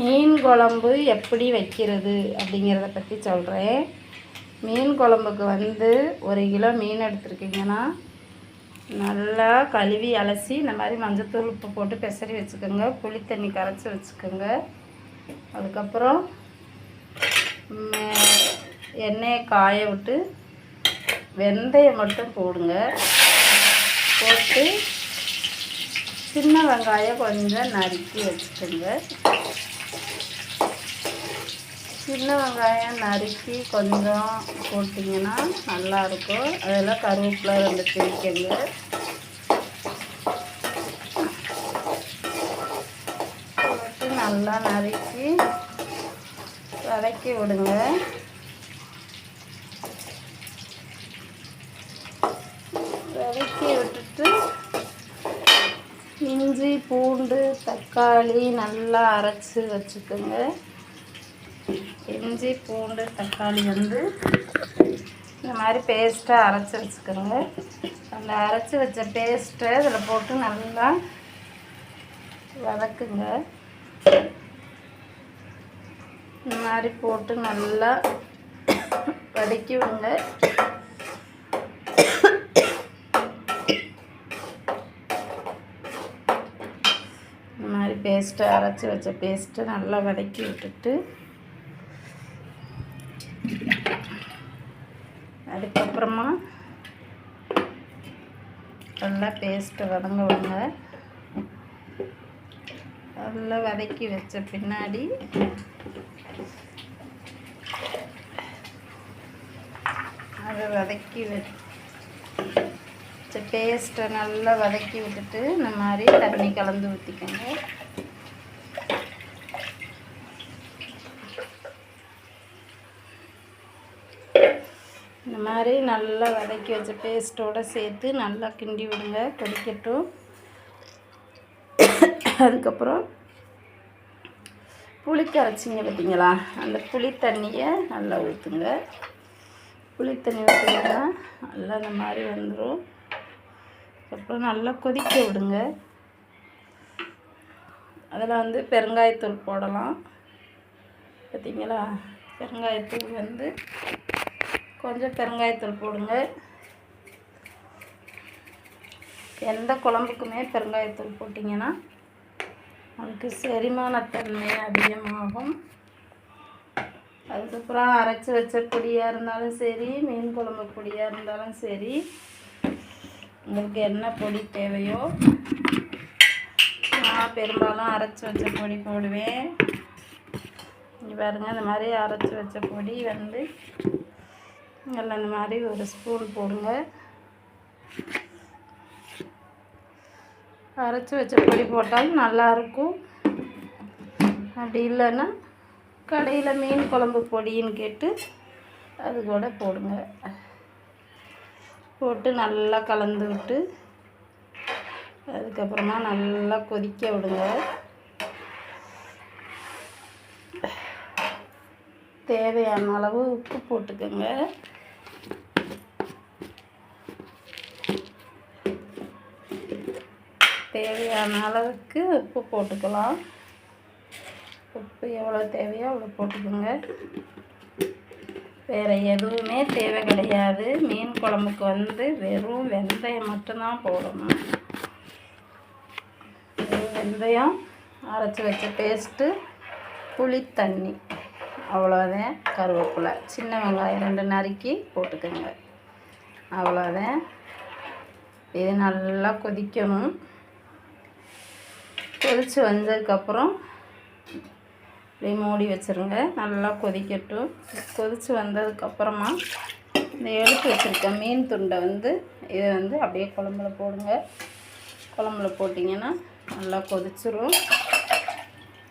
மீன் குழம்பு எப்படி வைக்கிறது அப்படிங்கிறத பற்றி சொல்கிறேன் மீன் குழம்புக்கு வந்து ஒரு கிலோ மீன் எடுத்துருக்கீங்கன்னா நல்லா கழுவி அலசி இந்த மாதிரி மஞ்சத்தூள் உப்பு போட்டு பெசரி வச்சுக்கோங்க. புளி தண்ணி கரைச்சி வச்சுக்கோங்க. அதுக்கப்புறம் எண்ணெயை காய விட்டு வெந்தயம் மட்டும் போடுங்க. போட்டு சின்ன வெங்காயம் கொஞ்சம் நறுக்கி வச்சுக்கோங்க. சின்ன வெங்காயம் நறுக்கி கொஞ்சம் போட்டிங்கன்னா நல்லாயிருக்கும். அதெல்லாம் கருவேப்பிலை ரெண்டு பிரிக்கங்க போட்டு நல்லா நறுக்கி வதக்கி விடுங்க வதக்கி விட்டுட்டு இஞ்சி பூண்டு தக்காளி நல்லா அரைச்சி வச்சுக்கோங்க. இஞ்சி பூண்டு தக்காளி வந்து இந்த மாதிரி பேஸ்ட்டாக அரைச்சி வச்சுக்கோங்க. அந்த அரைச்சி வச்ச பேஸ்ட்டை இதில் போட்டு நல்லா வதக்குங்க. இந்த மாதிரி போட்டு நல்லா வதக்கி விடுங்க இந்த மாதிரி பேஸ்ட்டை அரைச்சி வச்ச பேஸ்ட்டை நல்லா வதக்கி விட்டுட்டு அதுக்கப்புறமா நல்லா பேஸ்ட்டை வதங்குவாங்க. நல்லா வதக்கி வச்ச பின்னாடி அதை வதக்கி வச்சு பேஸ்ட்டை நல்லா வதக்கி விட்டுட்டு இந்த மாதிரி தண்ணி கலந்து ஊற்றிக்கோங்க இந்த மாதிரி நல்லா வதக்கி வச்ச பேஸ்ட்டோடு சேர்த்து நல்லா கிண்டி விடுங்க கொதிக்கட்டும். அதுக்கப்புறம் புளி கரைச்சிங்க பார்த்தீங்களா அந்த புளி தண்ணியை நல்லா ஊற்றுங்க புளி தண்ணி ஊற்றிங்கன்னா நல்லா இந்த மாதிரி வந்துடும் அப்புறம் நல்லா கொதிக்க விடுங்க. அதில் வந்து பெருங்காயத்தூள் போடலாம். பார்த்தீங்களா? பெருங்காயத்தூள் வந்து கொஞ்சம் பெருங்காயத்தூள் போடுங்க. எந்த குழம்புக்குமே பெருங்காயத்தூள் போட்டிங்கன்னா அதுக்கு செரிமானத்தன்மை அதிகமாகும். அதுக்கப்புறம் அரைச்சி வச்ச பொடியாக இருந்தாலும் சரி மீன் குழம்பு பொடியாக இருந்தாலும் சரி உங்களுக்கு என்ன பொடி தேவையோ? நான் பெரும்பாலும் அரைச்சி வச்ச பொடி போடுவேன். இங்கே பாருங்கள் இந்த மாதிரி அரைச்சி வச்ச பொடி வந்து நல்லா இந்த மாதிரி ஒரு ஸ்பூன் போடுங்க. அரைச்சி வச்ச பொடி போட்டாலும் நல்லாயிருக்கும். அப்படி இல்லைன்னா கடையில் மீன் குழம்பு பொடின்னு கேட்டு அது கூட போடுங்க. போட்டு நல்லா கலந்து விட்டு அதுக்கப்புறமா நல்லா கொதிக்க விடுங்க. தேவையான அளவு உப்பு போட்டுக்கோங்க. தேவையான அளவுக்கு உப்பு போட்டுக்கலாம். உப்பு எவ்வளோ தேவையோ அவ்வளோ போட்டுக்கோங்க. வேறு எதுவுமே தேவை கிடையாது. மீன் குழம்புக்கு வந்து வெறும் வெந்தயம் மட்டும்தான் போடணும். வெறும் வெந்தயம் அரைச்சி வச்ச பேஸ்ட்டு புளி தண்ணி அவ்வளோதான் கருவேப்பிலை. சின்ன வெங்காயம் ரெண்டு நறுக்கி போட்டுக்கோங்க. அவ்வளோதான் இது நல்லா கொதிக்கணும். கொதித்து வந்ததுக்கப்புறம் அப்படியே மூடி வச்சுருங்க. நல்லா கொதிக்கட்டும். கொதித்து வந்ததுக்கப்புறமா இந்த எடுத்து வச்சுருக்க மீன் துண்டை வந்து இதை வந்து அப்படியே குழம்புல போடுங்க. குழம்புல போட்டிங்கன்னா நல்லா கொதிச்சிரும்.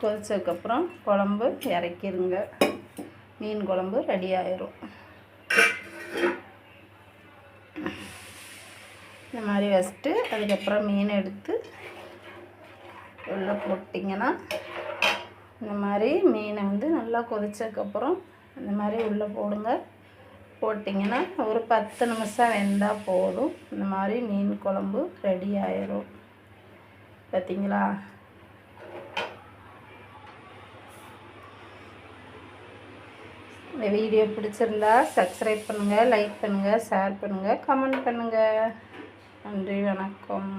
கொதித்ததுக்கப்புறம் குழம்பு இறக்கிருங்க. மீன் குழம்பு ரெடி ஆயிரும். இந்த மாதிரி வச்சுட்டு அதுக்கப்புறம் மீன் எடுத்து உள்ளே போட்டிங்கன்னா இந்த மாதிரி மீனை வந்து நல்லா கொதிச்சதுக்கப்புறம் இந்த மாதிரி உள்ளே போடுங்க. போட்டிங்கன்னா ஒரு பத்து நிமிஷம் வெந்தால் போதும். இந்த மாதிரி மீன் குழம்பு ரெடி ஆயிரும். பார்த்திங்களா இந்த வீடியோ பிடிச்சிருந்தா சப்ஸ்கிரைப் பண்ணுங்கள் லைக் பண்ணுங்கள் ஷேர் பண்ணுங்கள் கமெண்ட் பண்ணுங்கள் நன்றி வணக்கம்.